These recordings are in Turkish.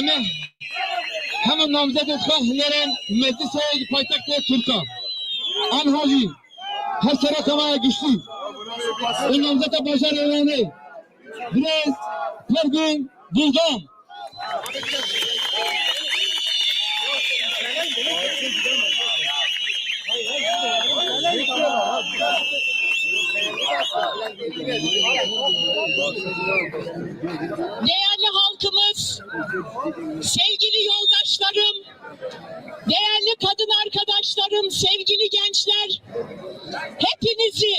Anam. Hemen namzede kan hileren meclis ayı paytakta Türkan. Anhali. Her sene kamaya güçlü. O namzede başarı öğreni. Biraz, bir gün, bulgam. Değerli halkımız, sevgili yoldaşlarım, değerli kadın arkadaşlarım, sevgili gençler, hepinizi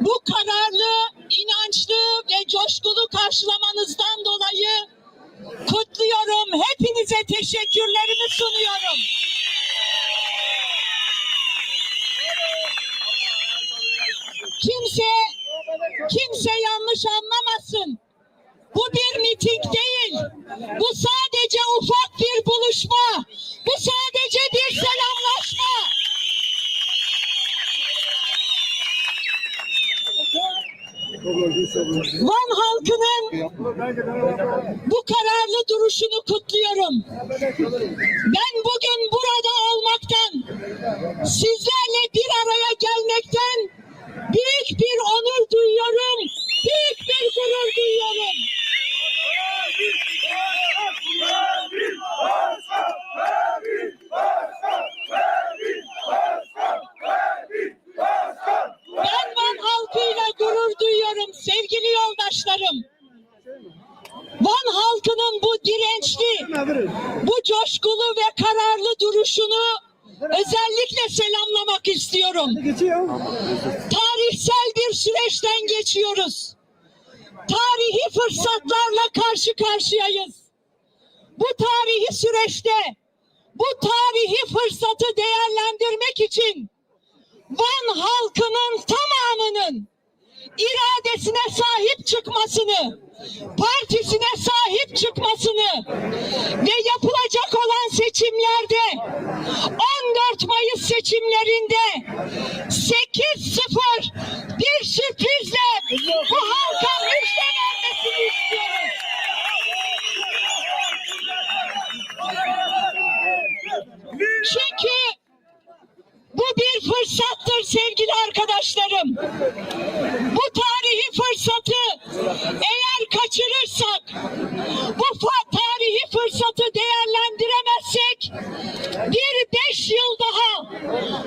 bu kararlı, inançlı ve coşkulu karşılamanızdan dolayı kutluyorum. Hepinize teşekkürlerimi sunuyorum. Kimse kimse yanlış anlamasın. Bu bir miting değil. Bu sadece ufak bir buluşma. Bu sadece bir selamlaşma. Van halkının bu kararlı duruşunu kutluyorum. Ben bugün burada olmaktan, sizlerle bir araya gelmekten büyük bir onur duyuyorum, büyük bir gurur duyuyorum. Ben Van halkıyla gurur duyuyorum sevgili yoldaşlarım. Van halkının bu dirençli, bu coşkulu ve kararlı duruşunu özellikle selamlamak istiyorum. Tarihsel bir süreçten geçiyoruz. Tarihi fırsatlarla karşı karşıyayız. Bu tarihi süreçte bu tarihi fırsatı değerlendirmek için Van halkının tamamının iradesine sahip çıkmasını, partisine sahip çıkmasını ve yapılacak olan seçimlerde 14 Mayıs seçimlerinde 8-0 bir sürprizle bu halka müjde vermesini istiyoruz. Çünkü bu bir fırsattır sevgili arkadaşlarım. Bu tarihi fırsatı eğer kaçırırsak, bu tarihi fırsatı değerlendiremezsek bir beş yıl daha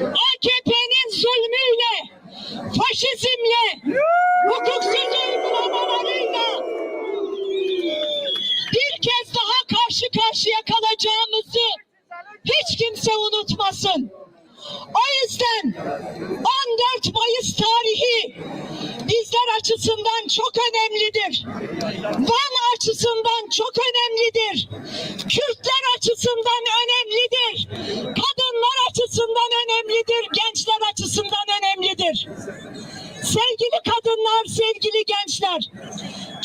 AKP'nin zulmüyle, faşizmle, hukuksuz uygulamalarıyla bir kez daha karşı karşıya kalacağımızı hiç kimse unutmasın. Yüzden 14 Mayıs tarihi bizler açısından çok önemlidir. Van açısından çok önemlidir. Kürtler açısından önemlidir. Kadınlar açısından önemlidir. Gençler açısından önemlidir. Sevgili kadınlar, sevgili gençler,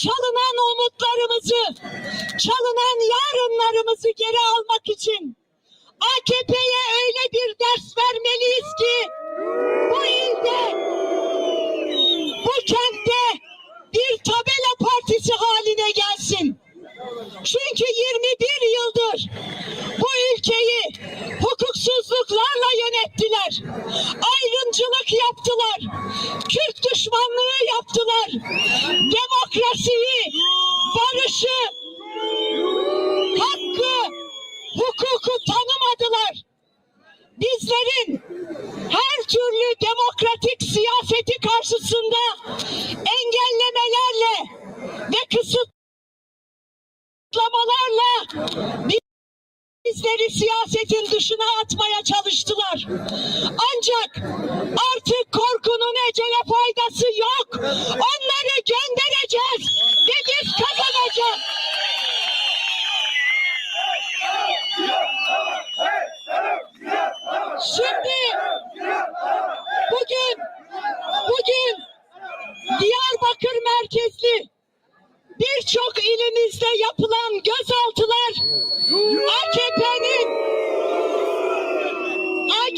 çalınan umutlarımızı, çalınan yarınlarımızı geri almak için AKP'ye vermeliyiz ki bu ilde, bu kentte bir tabela partisi haline gelsin. Çünkü 21 yıldır bu ülkeyi hukuksuzluklarla yönettiler. Ayrımcılık yaptılar. Kürt düşmanlığı yaptılar. Demokrasiyi, Bizlerin her türlü demokratik siyaseti karşısında engellemelerle ve kısıtlamalarla bizleri siyasetin dışına atmaya çalıştılar. Ancak artık korkunun ecele faydası yok. Onları göndereceğiz ve biz kazanacağız. Şimdi bugün bugün Diyarbakır merkezli birçok ilimizde yapılan gözaltılar AKP'nin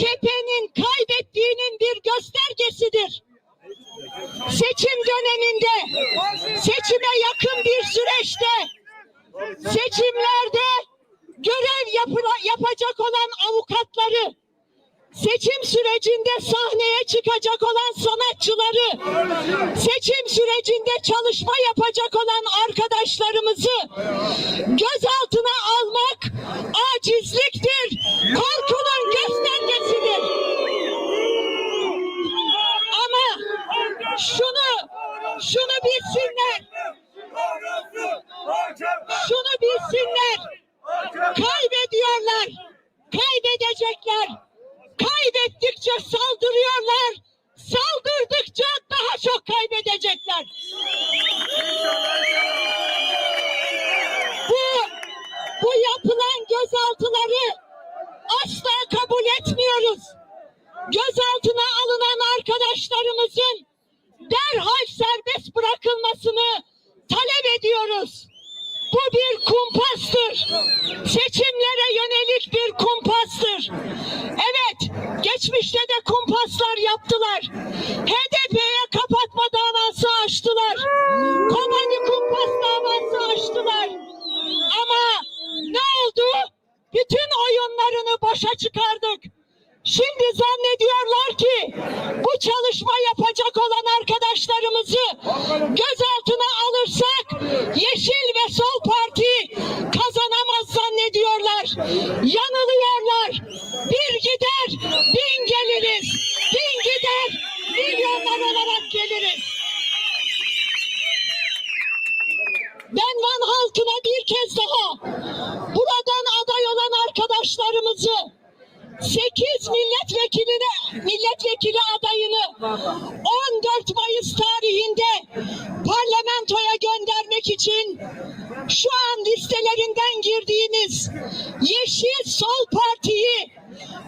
AKP'nin kaybettiğinin bir göstergesidir. Seçim döneminde, seçime yakın bir süreçte, seçimlerde görev yapıla- yapacak olan avukatları, seçim sürecinde sahneye çıkacak olan sanatçıları, seçim sürecinde çalışma yapacak olan arkadaşlarımızı gözaltına almak acizliktir, korkunun şunu, şunu bilsinler, şunu bilsinler. Kaybediyorlar, kaybedecekler. Kaybettikçe saldırıyorlar, saldırdıkça daha çok kaybedecekler. Bu, bu yapılan gözaltıları asla kabul etmiyoruz. Gözaltına alınan arkadaşlarımızın derhal serbest bırakılmasını talep ediyoruz. Bu bir kumpastır. Seçimlere yönelik bir kumpastır. Evet, geçmişte de kumpaslar yaptılar. HDP'ye kapatma davası açtılar. Kobani kumpas davası açtılar. Ama ne oldu? Bütün oyunlarını boşa çıkardık. Şimdi zannediyorlar ki çalışma yapacak olan arkadaşlarımızı gözaltına alırsak Yeşil ve Sol Parti kazanamaz zannediyorlar. Yanılıyorlar. Bir gider, bin geliriz. Bin gider, milyonlar olarak geliriz. Ben Van halkına bir kez daha buradan aday olan arkadaşlarımızı 8 milletvekiline milletvekili adayını 14 Mayıs tarihinde parlamentoya göndermek için şu an listelerinden girdiğimiz Yeşil Sol Parti'yi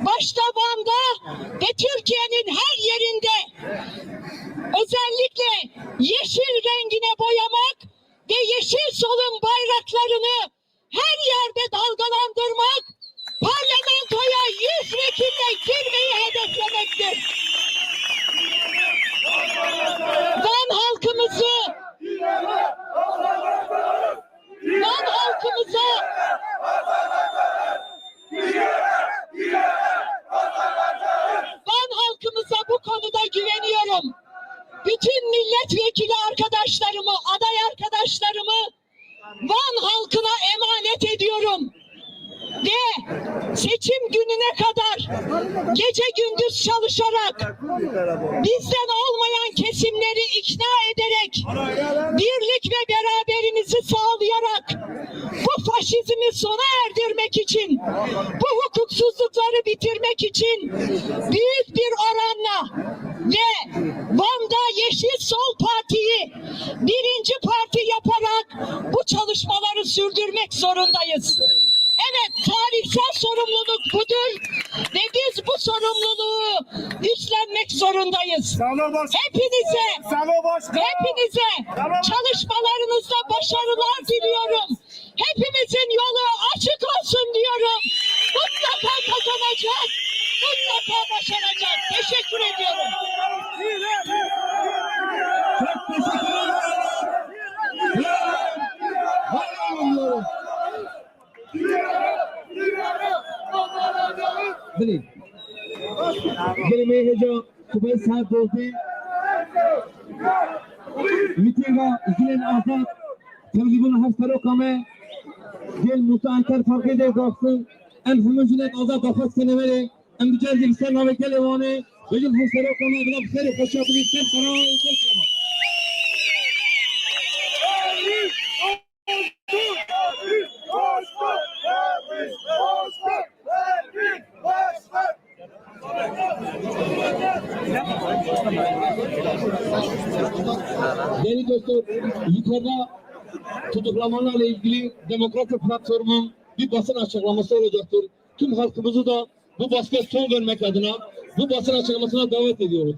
başta Van'da ve Türkiye'nin her yerinde özellikle yeşil rengine boyamak ve yeşil solun bayraklarını her yerde dalgalandırmak parlamentoya yüz vekille girmeyi hedeflemektir. Van halkımızı Van halkımıza Van halkımıza bu konuda güveniyorum. Bütün milletvekili arkadaşlarımı, aday arkadaşlarımı Van halkına emanet ediyorum. Ve seçim gününe kadar gece gündüz çalışarak bizden olmayan kesimleri ikna ederek birlik ve beraberimizi sağlayarak bu faşizmi sona erdirmek için bu hukuksuzlukları bitirmek için büyük bir oranla ve Van'da Yeşil Sol Parti'yi birinci parti yaparak bu çalışmaları sürdürmek zorundayız. Evet tarihsel sorumluluk budur ve biz bu sorumluluğu üstlenmek zorundayız. Hepinize. Hepinize çalışmalarınızda başarılar diliyorum. Hepimizin गली गली में ये जो सुबह साहब बोलते मिटेगा इजलेन आज़ाद تمجبون هفترو كمان جيل متأثر فرقي ده قصدي ألف مجنة أوضاع قفص كنمرة أم بجانب السنة بكلمة وجل هفترو كمان بلا بخير خشاب بيستم قرار وكل كمان Değerli dostlar, yukarıda tutuklamalarla ilgili Demokratik Platform'un bir basın açıklaması olacaktır. Tüm halkımızı da bu baskıya son vermek adına bu basın açıklamasına davet ediyoruz.